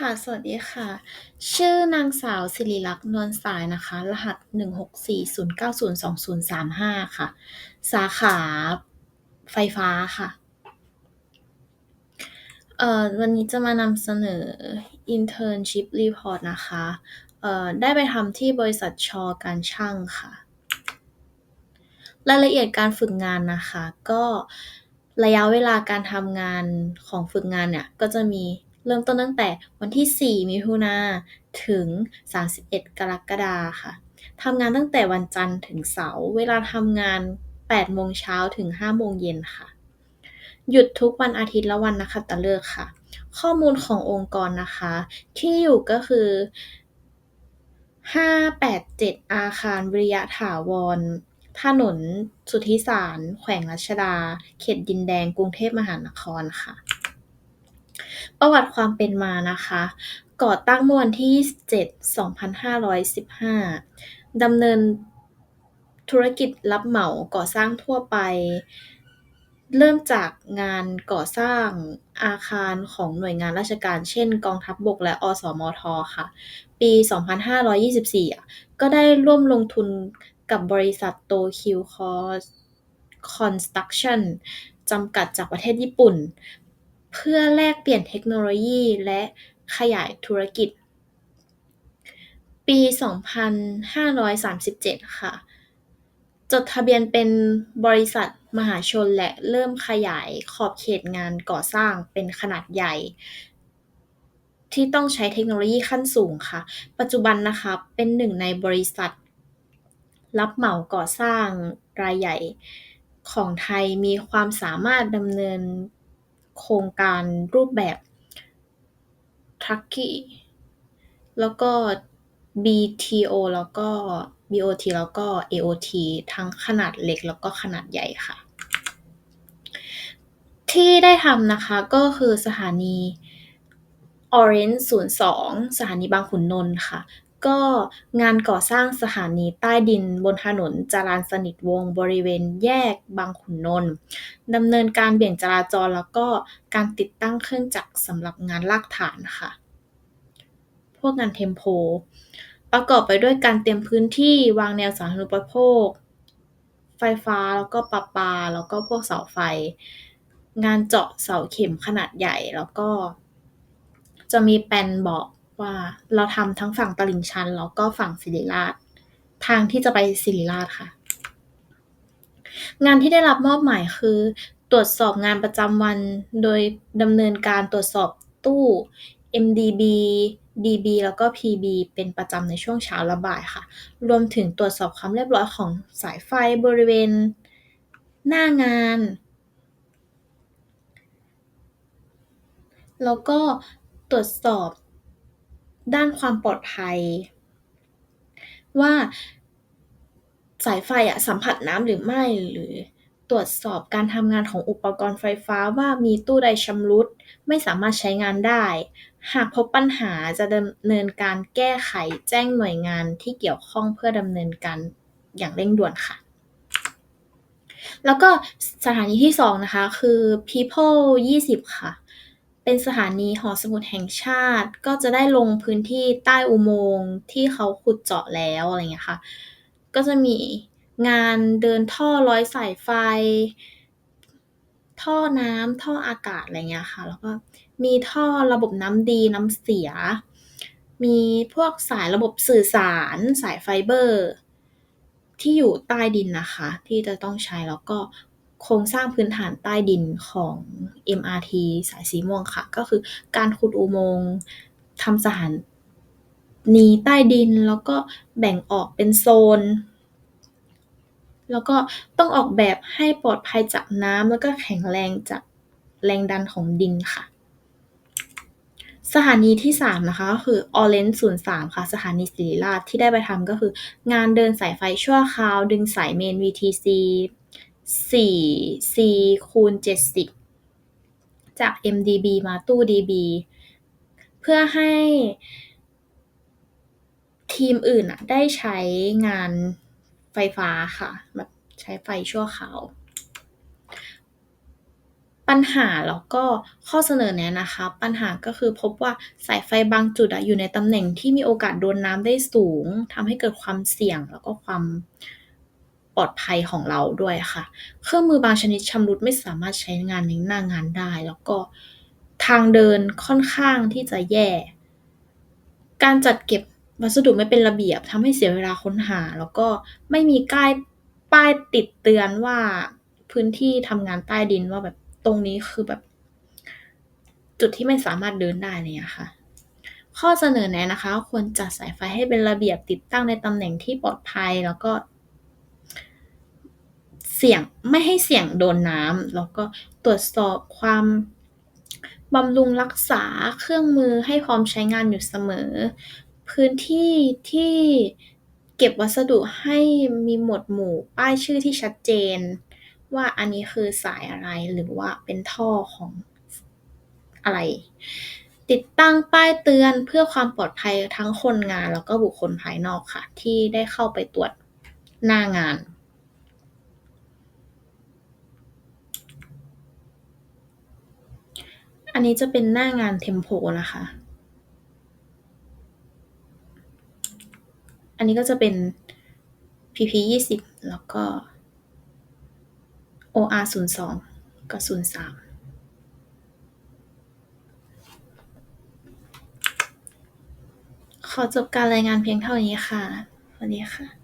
ค่ะ สวัสดีค่ะ ชื่อนางสาวศิริลักษณ์นวลสายนะคะ รหัส1640902035ค่ะ สาขาไฟฟ้าค่ะ เอ่อวันนี้จะมานำเสนอ internship report นะคะ เอ่อได้ไปทำที่บริษัทชอ.การช่างค่ะ รายละเอียดการฝึกงานนะคะ ก็ระยะเวลาการทำงานของฝึกงานเนี่ย ก็จะมี เริ่มต้นตั้งแต่วันที่ 4 มิถุนาถึง 31 กรกฎาค่ะทำงานตั้งแต่วันจันทร์ถึงเสาร์เวลาทำงาน 8 โมงเช้าถึง 5 โมงเย็นค่ะ หยุดทุกวันอาทิตย์และวันนักขัตฤกษ์ค่ะ ข้อมูลขององค์กรนะคะ ที่อยู่ก็คือ 587 อาคารวิริยะถาวรถนนสุทธิสาร แขวงรัชดา เขตดินแดง กรุงเทพมหานครค่ะ ประวัติความเป็นมานะคะ ก่อตั้งเมื่อวันที่ 27 2515 ดำเนินธุรกิจรับเหมาก่อสร้างทั่วไป เริ่มจากงานก่อสร้างอาคารของหน่วยงานราชการ เช่น กองทัพบกและ อสมท.ค่ะ ปี 2524อะก็ได้ร่วมลงทุนกับบริษัทโตคิวคอคอนสตรักชั่นจำกัดจากประเทศญี่ปุ่น เพื่อแลกเปลี่ยนเทคโนโลยีและขยายธุรกิจ ปี 2537 ค่ะ จดทะเบียนเป็นบริษัทมหาชนและเริ่มขยายขอบเขตงานก่อสร้างเป็นขนาดใหญ่ ที่ต้องใช้เทคโนโลยีขั้นสูงค่ะ ปัจจุบันนะคะเป็นหนึ่งในบริษัท รับเหมาก่อสร้างรายใหญ่ของไทยมีความสามารถดำเนิน โครงการรูปแบบ Turnkey แล้วก็ BTO แล้วก็ BOT แล้วก็ AOT ทั้งขนาดเล็กแล้วก็ขนาดใหญ่ค่ะ ที่ได้ทำนะคะก็คือสถานี Orange 02 สถานีบางขุนนนท์ค่ะ ก็งานก่อสร้างสถานีใต้ดินบนถนนจรัญสนิทวงศ์บริเวณแยกบางขุนนนท์ดำเนินการเบี่ยงจราจร แล้วก็การติดตั้งเครื่องจักรสำหรับงานรากฐานค่ะ พวกงาน Tempo ประกอบไปด้วยการเตรียมพื้นที่วางแนวสาธารณูปโภค ไฟฟ้าแล้วก็ประปา แล้วก็พวกเสาไฟ งานเจาะเสาเข็มขนาดใหญ่แล้วก็ จะมีแปลนบอก ว่าเราทำทั้งฝั่งตลิ่งชัน แล้วก็ฝั่งศิริราช ทางที่จะไปศิริราชค่ะ งานที่ได้รับมอบหมายคือ ตรวจสอบงานประจำวัน โดยดำเนินการตรวจสอบตู้ MDB DB แล้วก็ PB เป็นประจำในช่วงเช้าและบ่ายค่ะ รวมถึงตรวจสอบความเรียบร้อยของสายไฟบริเวณ หน้างาน แล้วก็ตรวจสอบ ด้านความปลอดภัย ว่าสายไฟอะสัมผัสน้ำหรือไม่ หรือตรวจสอบการทำงานของอุปกรณ์ไฟฟ้าว่ามีตู้ใดชำรุด ไม่สามารถใช้งานได้ หากพบปัญหาจะดำเนินการแก้ไขแจ้งหน่วยงานที่เกี่ยวข้องเพื่อดำเนินการอย่างเร่งด่วนค่ะ แล้วก็สถานีที่ 2 นะคะ คือ People 20 ค่ะ เป็นสถานีหอสมุดแห่งชาติ ก็จะได้ลงพื้นที่ใต้อุโมงค์ที่เขาขุดเจาะแล้วอะไรเงี้ยค่ะ ก็จะมีงานเดินท่อร้อยสายไฟ ท่อน้ำท่ออากาศอะไรเงี้ยค่ะ แล้วก็มีท่อระบบน้ำดีน้ำเสีย มีพวกสายระบบสื่อสารสายไฟเบอร์ ที่อยู่ใต้ดินนะคะ ที่จะต้องใช้แล้วก็ โครงสร้างพื้นฐานใต้ดินของ MRT สายสีม่วงค่ะ ก็คือการขุดอุโมงค์ทำสถานีใต้ดินแล้วก็แบ่งออกเป็นโซน แล้วก็ต้องออกแบบให้ปลอดภัยจากน้ำแล้วก็แข็งแรงจากแรงดันของดินค่ะ สถานีที่ 3 นะคะ ก็คือ Orange 03 ค่ะ สถานีศิริราชที่ได้ไปทำก็คือ งานเดินสายไฟชั่วคราว ดึงสายเมน VTC 4C/70 จาก MDB มาตู้ DB เพื่อให้ทีมอื่นน่ะได้ใช้งานไฟฟ้าค่ะแบบใช้ไฟชั่วคราว ปัญหาแล้วก็ข้อเสนอแนะนะคะ ปัญหาก็คือพบว่าสายไฟบางจุดอยู่ในตำแหน่งที่มีโอกาสโดนน้ำได้สูงทำให้เกิดความเสี่ยงแล้วก็ความ ปลอดภัยของเราด้วยค่ะ เครื่องมือบางชนิดชำรุดไม่สามารถใช้งานในหน้างานได้ แล้วก็ทางเดินค่อนข้างที่จะแย่ การจัดเก็บวัสดุไม่เป็นระเบียบทำให้เสียเวลาค้นหา แล้วก็ไม่มีก้ายป้ายติดเตือนว่าพื้นที่ทำงานใต้ดินว่าแบบตรงนี้คือแบบ จุดที่ไม่สามารถเดินได้เงี้ยค่ะ ข้อเสนอแนะนะคะ ควรจัดสายไฟให้เป็นระเบียบติดตั้งในตำแหน่งที่ปลอดภัย แล้วก็ เสี่ยงไม่ให้เสี่ยงโดนน้ำแล้วก็ตรวจสอบความบำรุงรักษาเครื่องมือให้พร้อมใช้งานอยู่เสมอ พื้นที่ที่เก็บวัสดุให้มีหมวดหมู่ป้ายชื่อที่ชัดเจน ว่าอันนี้คือสายอะไรหรือว่าเป็นท่อของอะไร ติดตั้งป้ายเตือนเพื่อความปลอดภัยทั้งคนงานแล้วก็บุคคลภายนอกค่ะ ที่ได้เข้าไปตรวจหน้างาน อันนี้จะเป็นหน้างาน Tempo นะคะ อันนี้ก็จะเป็น PP 20แล้วก็ OR 02 กับ 03ขอจบการรายงานเพียงเท่านี้ค่ะ สวัสดีค่ะ